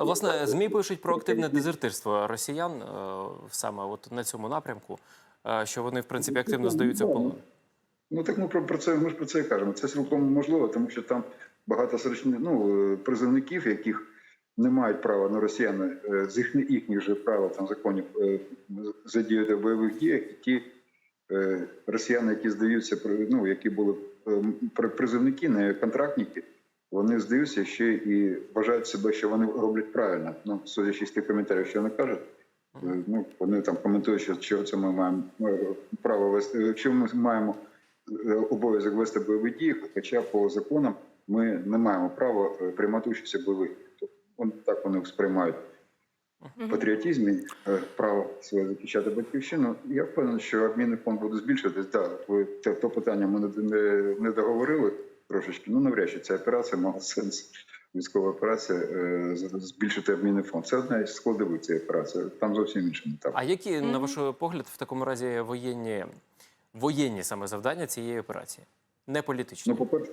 Власне, змі пишуть про активне дезертирство росіян е, саме от на цьому напрямку, е, що вони в принципі активно здаються в полон. Ну так ми про, це ми ж про це і кажемо. Це цілком можливо, тому що там багато срочні, ну, е, призовників, яких не мають права на росіяни з їхніх, їхніх же правил там законів задіяти в бойових діях, і ті росіяни, які здаються, ну які були призовники, не контрактники, вони здаються ще і вважають себе, що вони роблять правильно. Ну, судячи з тих коментарів, що вони кажуть. Е, Ну, вони там коментують, що чого це ми маємо е, право вести, що ми маємо е, обов'язок вести бойові дії, хоча по законам ми не маємо права приймати участь у бойових. діях. Тобто, так вони сприймають патріотизм і е, право своє захищати батьківщину. Я впевнений, що обмінний фонд буде збільшуватись. Так, ви те то питання ми не договорили трошечки. Ну навряд чи ця операція мала сенс. Військова операція е, збільшити обмінний фонд. Це одна із складових цієї операції. Там зовсім інший етап. А які, на ваш погляд, в такому разі воєнні, воєнні саме завдання цієї операції? Не політичні. Ну, по-перше,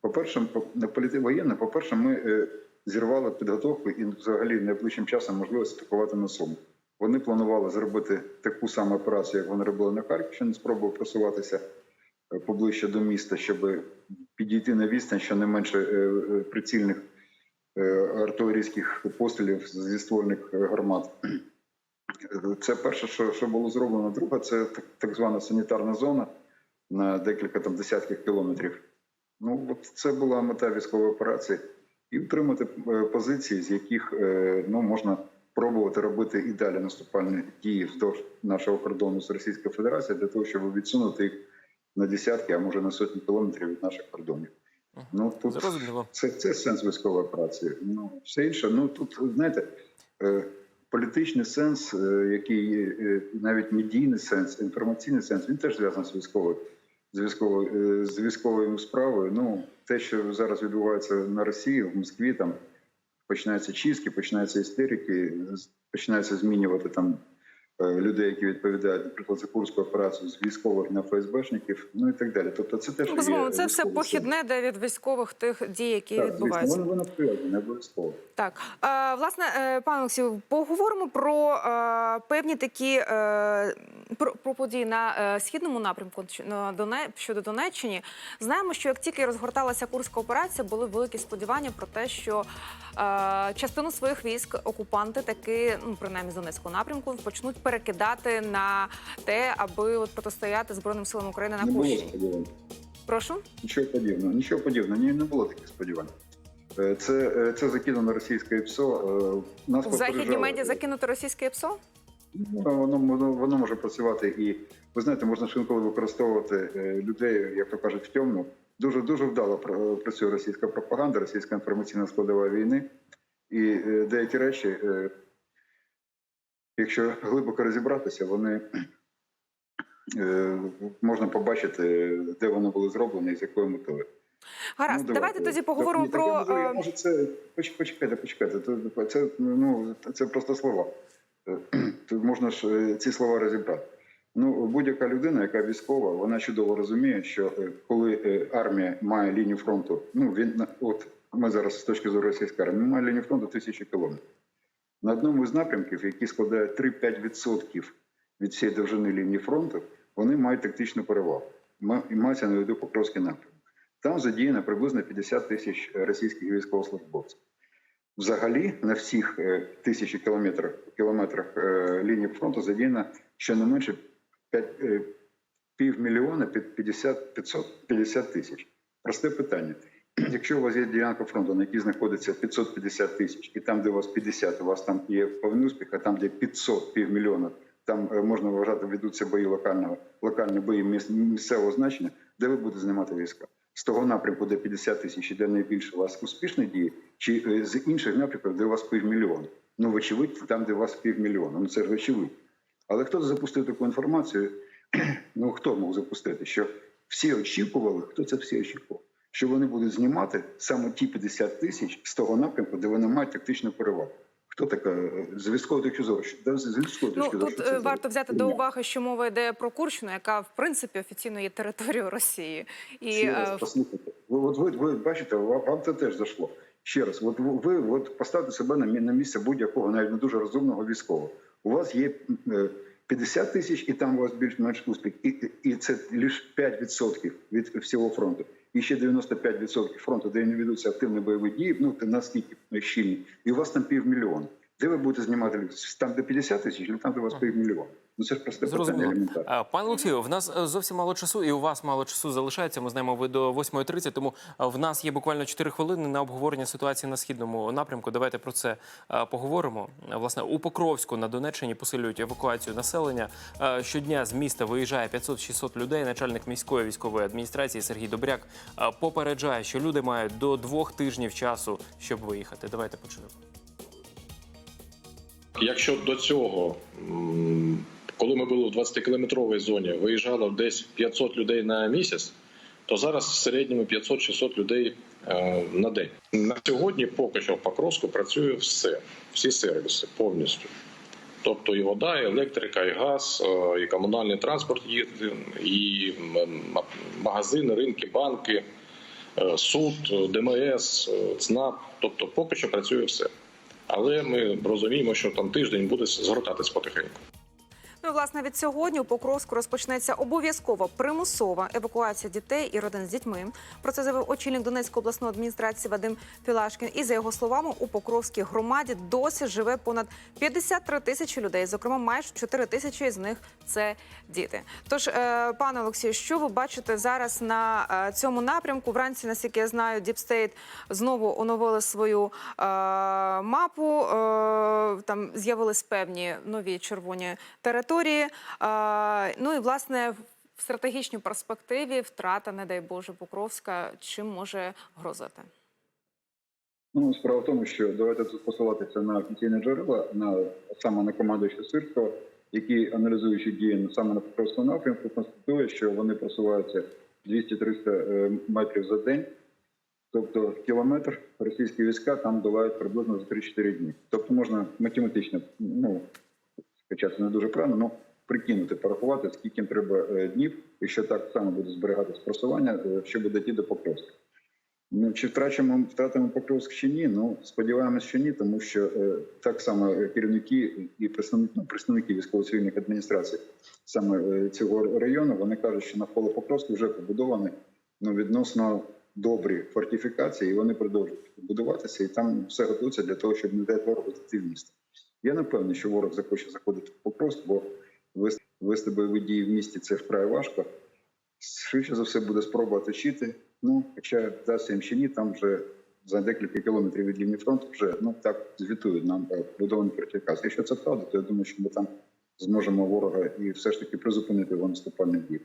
по-перше, не політи воєнне, по-перше, ми е, зірвали підготовку і взагалі найближчим часом можливість атакувати на Суму. Вони планували зробити таку саму операцію, як вони робили на Харківщині, спробували просуватися е, поближче до міста, щоб підійти на відстань щонайменше е, е, прицільних е, артилерійських пострілів зі ствольних гармат. Це перше, що, що було зроблено. Друге, це так, так звана санітарна зона на декілька там десятків кілометрів. Ну от це була мета військової операції, і утримати позиції, з яких ну можна пробувати робити і далі наступальні дії вздовж нашого кордону з Російською Федерацією для того, щоб відсунути їх на десятки, а може на сотні кілометрів від наших кордонів. Ну тут це, це сенс військової операції. Ну все інше. Ну тут знаєте, е, політичний сенс, е, який е, навіть медійний сенс, інформаційний сенс, він теж зв'язаний з військовою. З військовою з військовою справою. Ну те, що зараз відбувається на Росії, в Москві, там починаються чистки, починаються істерики, починаються змінювати там людей, які відповідають, наприклад, за курську операцію з військових на ФСБшників, ну і так далі. Тобто, це теж Ну, безумовно, це все похідне де від військових тих дій, які Так, відбуваються. вони вони прив'язані, не обов'язково. Так, е, власне, е, пане Олексію, поговоримо про е, певні такі е, про, про події на е, східному напрямку на Доне, щодо Донеччини. Знаємо, що як тільки розгорталася курська операція, були великі сподівання про те, що е, частину своїх військ окупанти таки, ну принаймні з Донецького напрямку, почнуть перекидати на те, аби от протистояти збройним силам України на Не було сподівань. Прошу. Нічого подібного, нічого подібного, ні, не було таких сподівань. Е, Це, е, це закидано російське ПСО. е, Нас В західні медіа закинути російське ПСО? Ну, Воно, воно, воно може працювати і ви знаєте, можна шинково використовувати людей, як то кажуть, в темну. Дуже дуже вдало працює російська пропаганда, російська інформаційна складова війни. І деякі речі, якщо глибоко розібратися, вони е, можна побачити, де вони були зроблені і з якою метою. Гаразд, Ну, давайте тоді поговоримо Так, про. я е, це поч- почекайте, почекайте. Це, ну це просто слова. Е, Тут можна ж е, ці слова розібрати. Ну, будь-яка людина, яка військова, вона чудово розуміє, що коли армія має лінію фронту, ну він от ми зараз з точки зору російської армії, має лінію фронту тисячі кілометрів. На одному з напрямків, які складає 3-5% від всієї довжини лінії фронту, вони мають тактичну перевагу. І мається на виду Покровський напрямок. Там задіяно приблизно 50 тисяч російських військовослужбовців. Взагалі на всіх е, тисячі кілометрах, кілометрах е, лінії фронту задіяно щонайменше 5, е, півмільйона під 50, 550 тисяч. Просте питання. Якщо у вас є ділянка фронту, на якій знаходиться 550 тисяч, і там, де у вас 50, у вас там є повний успіх, а там, де 500 півмільйона, там е, можна вважати, ведуться бої локального, локальні бої місцевого значення, де ви будете знімати війська? З того напрямку, де 50 тисяч, де найбільше у вас успішні дії, чи е, з інших напрямків, де у вас півмільйона? Ну, вочевидь, там, де у вас півмільйона. Ну це ж вочевидь. Але хто запустив таку інформацію? Ну хто мог запустити? Що всі очікували, хто це всі очікував? Що вони будуть знімати саме ті 50 тисяч з того напрямку, де вони мають тактичну перевагу. Хто така е, з військової точки зору? Що- З військової Ну тут що е, це варто взяти до уваги, що мова йде про Курщину, яка в принципі офіційно є територією Росії. І Ще раз е, послухайте. Ви, от ви, ви бачите, вам, це теж зайшло. Ще раз, от ви от поставте себе на на місце будь-якого, навіть не дуже розумного військового. У вас є е, 50 тисяч, і там у вас більш-менш успіх, і, і це лише 5% від всього фронту. І ще 95% фронту, де не ведуться активні бойові дії, ну наскільки щільні, і у вас там півмільйона. Де ви будете знімати? Там, де 50 тисяч, там, де у вас півмільйона? Ну це ж просте питання Зрозуміло. елементарне. Пане Олексію, в нас е, зовсім мало часу, і у вас мало часу залишається. Ми знаємо, ви до 8.30, тому е, в нас є буквально 4 хвилини на обговорення ситуації на східному напрямку. Давайте про це е, поговоримо. Власне, у Покровську на Донеччині посилюють евакуацію населення. Щодня з міста виїжджає 500-600 людей. Начальник міської військової адміністрації Сергій Добряк попереджає, що люди мають до двох тижнів часу, щоб виїхати. Давайте почнемо. Якщо до цього, коли ми були в 20-кілометровій зоні, виїжджало десь 500 людей на місяць, то зараз в середньому 500-600 людей е, на день. На сьогодні поки що в Покровську працює все, всі сервіси повністю. Тобто і вода, і електрика, і газ, е, і комунальний транспорт і магазини, ринки, банки, е, суд, ДМС, ЦНАП. Тобто поки що працює все. Але ми розуміємо, що там тиждень буде згортатись потихеньку. Ну, власне, від сьогодні у Покровську розпочнеться обов'язкова примусова евакуація дітей і родин з дітьми. Про це заявив очільник Донецької обласної адміністрації Вадим Пілашкін. І за його словами, у Покровській громаді досі живе понад 53 тисячі людей. Зокрема, майже 4 тисячі з них це діти. Тож, е, пане Олексію, що ви бачите зараз на е, цьому напрямку? Вранці, наскільки я знаю, Діпстейт знову оновили свою е, мапу. Е, там з'явились певні нові червоні території. Е, ну і власне в стратегічній перспективі втрата, не дай Боже, Покровська, чим може грозити? Ну, справа в тому, що давайте тут посилатися на офіційні джерела, на саме на командуючого Сирського, які аналізуючи дії саме на Покровському напрямку, констатує, що вони просуваються 200-300 е, метрів за день. Тобто кілометр російські війська там долають приблизно за 3-4 дні. Тобто можна математично, ну хоча це не дуже правильно, ну прикинути, порахувати, скільки треба е, днів, і що так само буде зберігатись просування, е, щоб дійти до Покровська. Ну, чи втрачимо втратимо Покровськ чи ні? Ну сподіваємось, що ні, тому що е, так само е, керівники і представники, ну, представники військово-цивільних адміністрацій саме е, цього району вони кажуть, що навколо Покровська вже побудовані ну, відносно добрі фортифікації, і вони продовжують будуватися, і там все готується для того, щоб не дати ворогу зайти в місто. Я не впевнений, що ворог захоче заходити в Покровськ, бо вести, бойові дії в місті це вкрай важко. Швидше за все буде спроба оточити. Ну, хоча вдасться їм ще ні, там вже за декілька кілометрів від лінії фронту вже ну так звітують нам е, будовані фортифікації. Якщо це правда, то я думаю, що ми там зможемо ворога і все ж таки призупинити його наступальні дії.